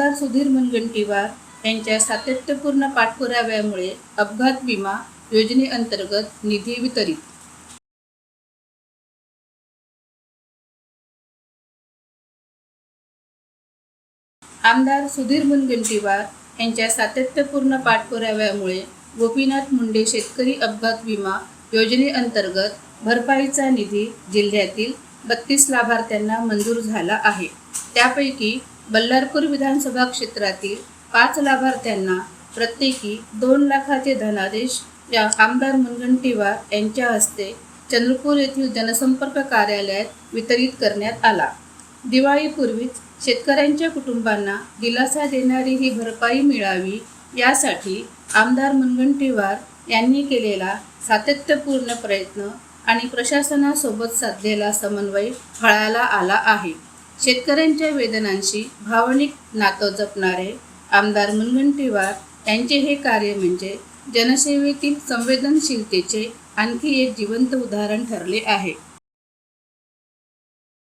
आमदार सुधीर मुनगंटीवार यांच्या सातत्यपूर्ण पाठपुराव्यामुळे अपघात विमा योजनेअंतर्गत निधी वितरित. आमदार सुधीर मुनगंटीवार यांच्या सातत्यपूर्ण पाठपुराव्यामुळे गोपीनाथ मुंडे शेतकरी अपघात विमा योजनेअंतर्गत भरपाईचा निधी जिल्ह्यातील बत्तीस लाभार्थ्यांना मंजूर झाला आहे. त्यापैकी बल्लारपूर विधानसभा क्षेत्रातील पाच लाभार्थ्यांना प्रत्येकी दोन लाखाचे धनादेश या आमदार मुनगंटीवार यांच्या हस्ते चंद्रपूर येथील जनसंपर्क कार्यालयात वितरित करण्यात आला. दिवाळीपूर्वीच शेतकऱ्यांच्या कुटुंबांना दिलासा देणारी ही भरपाई मिळावी यासाठी आमदार मुनगंटीवार यांनी केलेला सातत्यपूर्ण प्रयत्न आणि प्रशासनासोबत साधलेला समन्वय फळाला आला आहे. शेतकऱ्यांच्या वेदनांशी भावनिक नातं जपणारे आमदार मुनगंटीवार यांचे हे कार्य म्हणजे जनसेवेतील संवेदनशीलतेचे आणखी एक जिवंत उदाहरण ठरले आहे.